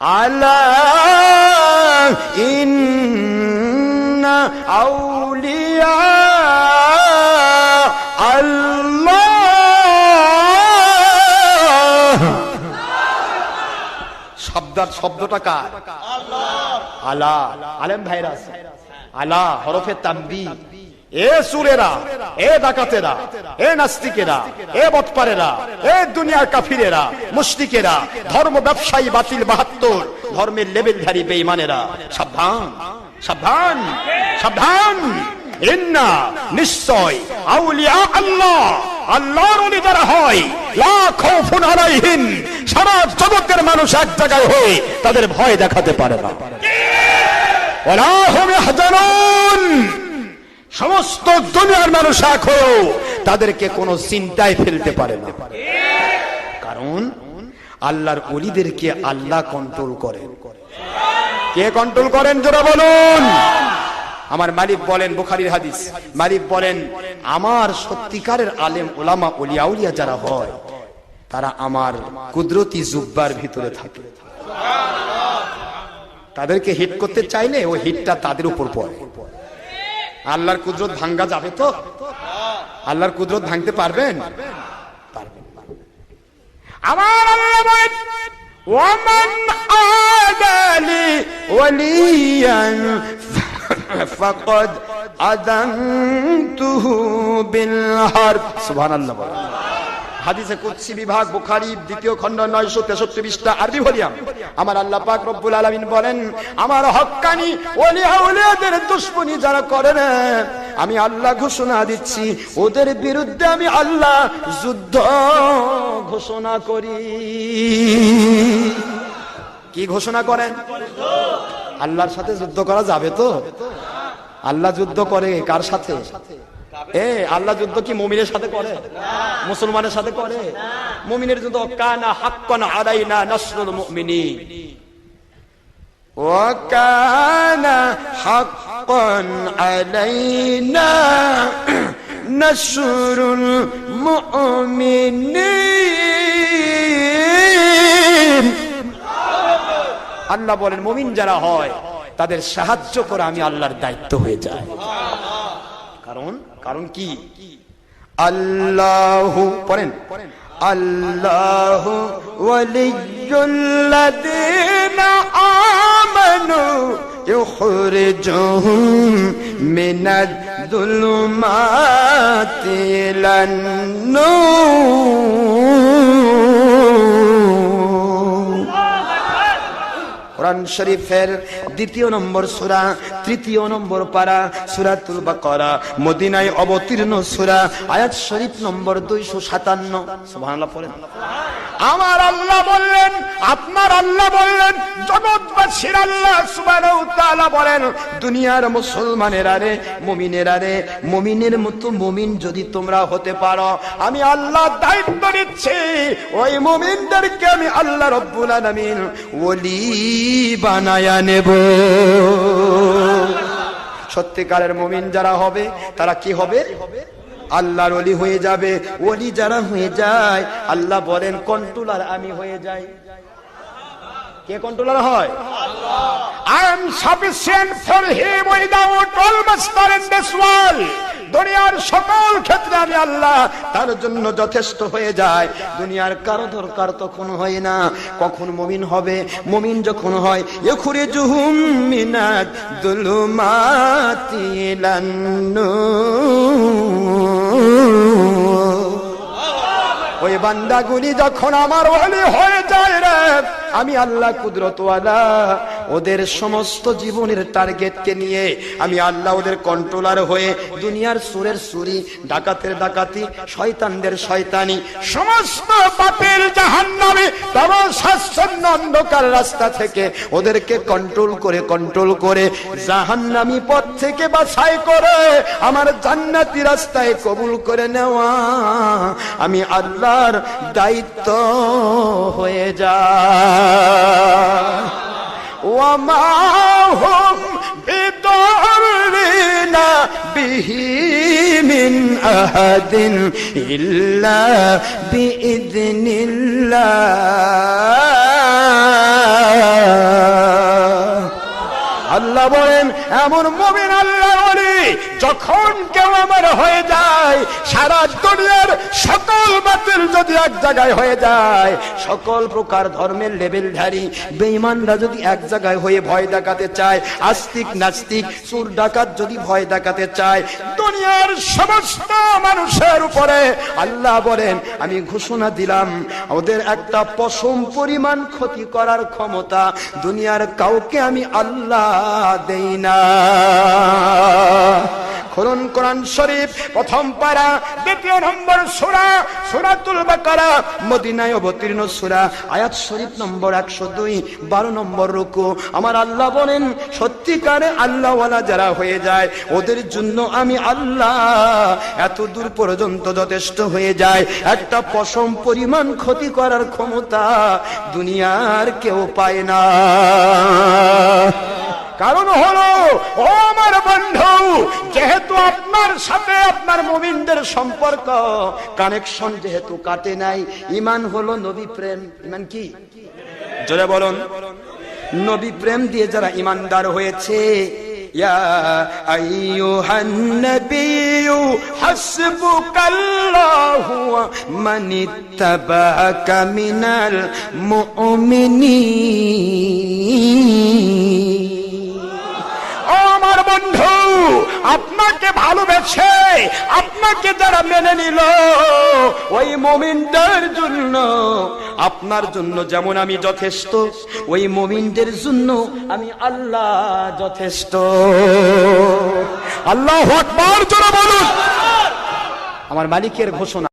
আলা ইন্না আউলিয়া আল্লাহ। শব্দার শব্দটা কার? আলা আলেম ভাইরাস। আলা হরফে তাম্বি এ সুরেরা, এ ডাকাতেরা, এ নাস্তিকেরা, এ বৎপারেরা, এ দুনিয়ার কাফিরেরা, মুশরিকেরা, ধর্ম ব্যবসায়ী, বাতিল, বাহাত্তর, ধর্মের লেবেলধারী বেঈমানেরা। সাবধান সাবধান সাবধান। ইন্না নিশ্চয় আউলিয়া আল্লাহ, আল্লাহর ওলি যারা হয়, লা খাউফুন আলাইহিম, সারা জগতের মানুষ এক জায়গায় হয়ে তাদের ভয় দেখাতে পারে না। হুম ইয়াহজানুন। সমস্ত দুনিয়ার মানুষ এক হয়েও তাদেরকে কোনো চিন্তায় ফেলতে পারে না। কারণ আল্লাহর অলিদেরকে আল্লাহ কন্ট্রোল করেন কে কন্ট্রোল করেন যারা বলুন? আমার মালিক বলেন, বুখারির হাদিস, মালিক বলেন, আমার সত্যিকারের আলেম ওলামা উলিয়া যারা হয়, তারা আমার কুদরতি জুব্বার ভিতরে থাকে। তাদেরকে হিট করতে চাইলে ওই হিটটা তাদের উপর পড়ে। আল্লাহর কুদরত ভাঙ্গা যাবে তো? আল্লাহর কুদরত ভাঙতে পারবেন। আমার আল্লাহ হাদিসে কুদসি বিভাগ, বুখারী, দ্বিতীয় খণ্ড 963 পৃষ্ঠা, আরবি ভলিউম। আমার আল্লাহ পাক রব্বুল আলামিন বলেন, আমার হক্কানি ওলিয়া ওলিয়াদের দুশমনি যারা করে না, আমি আল্লাহ ঘোষণা দিচ্ছি, ওদের বিরুদ্ধে আমি আল্লাহ যুদ্ধ ঘোষণা করি। কি ঘোষণা করেন? আল্লাহর সাথে যুদ্ধ করা যাবে তো? আল্লাহ যুদ্ধ করে কার সাথে? এ আল্লাহ যুদ্ধ কি মুমিনের সাথে করে মুসলমানের সাথে করে মুমিনের যুদ্ধ কানা হাক্কান আলাইনা নাসরুল মুমিনিন وكان حقا علينا نشر المؤمنين আল্লাহ বলেন মুমিন যারা হয় তাদের সাহায্য করা আমি আল্লাহর দায়িত্ব হয়ে যায় কারণ কারণ কি? আল্লাহ পড়েন। আল্লাহ ওয়ালিয়ুল্লাযীনা আমানু কোরআন শরীফের দ্বিতীয় নম্বর সুরা, তৃতীয় নম্বর পারা সুরাতুল বাকরা, মদিনায় অবতীর্ণ সুরা, আয়াত শরীফ নম্বর 257 সুবহানাল্লাহ, পড়েন। আমার আল্লাহ বললেন, আপনার আল্লাহ বললেন জগৎবাসীর আল্লাহ সুবহানাহু তাআলা বলেন, দুনিয়ার মুসলমানেরা রে, মুমিনেরা রে, মুমিনের মতো মুমিন যদি তোমরা হতে পারো, আমি আল্লাহ দায়িত্ব নিচ্ছি, ওই মুমিনদেরকে আমি আল্লাহ রব্বুল আলামিন ওলি বানায়া নেব। সত্যিকারের মুমিন যারা হবে, তারা কি হবে? আল্লাহর অলি হয়ে যাবে। ওলি যারা হয়ে যায়, আল্লাহ বলেন, কন্ট্রোলার আমি হয়ে যাই। কে কন্ট্রোলার হয়? I am sufficient for him without all master in this world. দুনিয়ার সকল ক্ষেত্রে আমি আল্লাহ, তার জন্য যথেষ্ট হয়ে যায়। দুনিয়ার কারও দরকার তখন হয় না। কখন মমিন হবে? মমিন যখন হয় এখুরে জুহুম মিনাত দুলুমাতিলান্নু ওই বান্দাগুলি যখন আমার ওলি হয়ে যায় রে আমি আল্লাহ কুদরতওয়ালা। ওদের সমস্ত জীবনের টার্গেটকে নিয়ে আমি আল্লাহ ওদের কন্ট্রোলার হয়ে দুনিয়ার সুরের সুরি, ডাকাতের ডাকাতি, শয়তানদের শয়তানি, সমস্ত পাপের জাহান্নামে তব শাসন্ন অন্ধকার রাস্তা থেকে ওদেরকে কন্ট্রোল করে কন্ট্রোল করে জাহান্নামি পথ থেকে বাছাই করে আমার জান্নাতি রাস্তায় কবুল করে নেওয়া। আমি আল্লাহর দায়িত্ব হয়ে যায় وما هم بضارين به من أحد إلا بإذن الله আল্লাহ বলেন এমন মমিন আল্লাহ যখন কেউ আমার হয়ে যায়, সারা দুনিয়ার সকল বাতিল যদি এক জায়গায় হয়ে যায়, সকল প্রকার ধর্মের লেভেলধারী বেঈমানরা যদি এক জায়গায় হয়ে ভয় দেখাতে চায়, আস্তিক নাস্তিক সুর ডাকাত যদি ভয় দেখাতে চায়, দুনিয়ার সমস্ত মানুষের উপরে আল্লাহ বলেন, আমি ঘোষণা দিলাম, ওদের একটা পশম পরিমাণ ক্ষতি করার ক্ষমতা দুনিয়ার কাউকে আমি আল্লাহ দেই না। খুলুন কোরআন শরীফ, প্রথম পারা দ্বিতীয় নম্বর সূরা, সূরাতুল বাকারা, মদিনায় অবতীর্ণ সূরা, আয়াত শরীফ নম্বর 102 12 নম্বর রুকু। আমার আল্লাহ বলেন, সত্যিকারে আল্লাহওয়ালা যারা হয়ে যায়, ওদের জন্য আমি আল্লাহ। এত দূর পর্যন্ত যথেষ্ট হয়ে যায়। একটা পশম পরিমাণ ক্ষতি করার ক্ষমতা দুনিয়ার কেউ পায় না। কারণ হলো, ও আমার বন্ধু, যেহেতু আপনার সাথে আপনার মুমিনদের সম্পর্ক কানেকশন যেহেতু কাটে নাই, ইমান হলো নবী প্রেম। ইমান কি? জোরে বলুন। নবী প্রেম দিয়ে যারা ইমানদার হয়েছে মিনাল ও আমার বন্ধু আপনাকে ভালোবেসে আপনাকে যারা মেনে নিল, ওই মমিনদের জন্য, আপনার জন্য যেমন আমি যথেষ্ট, ওই মমিনদের জন্য আমি আল্লাহ যথেষ্ট। আল্লাহ আকবার বলুন। আমার মালিকের ঘোষণা।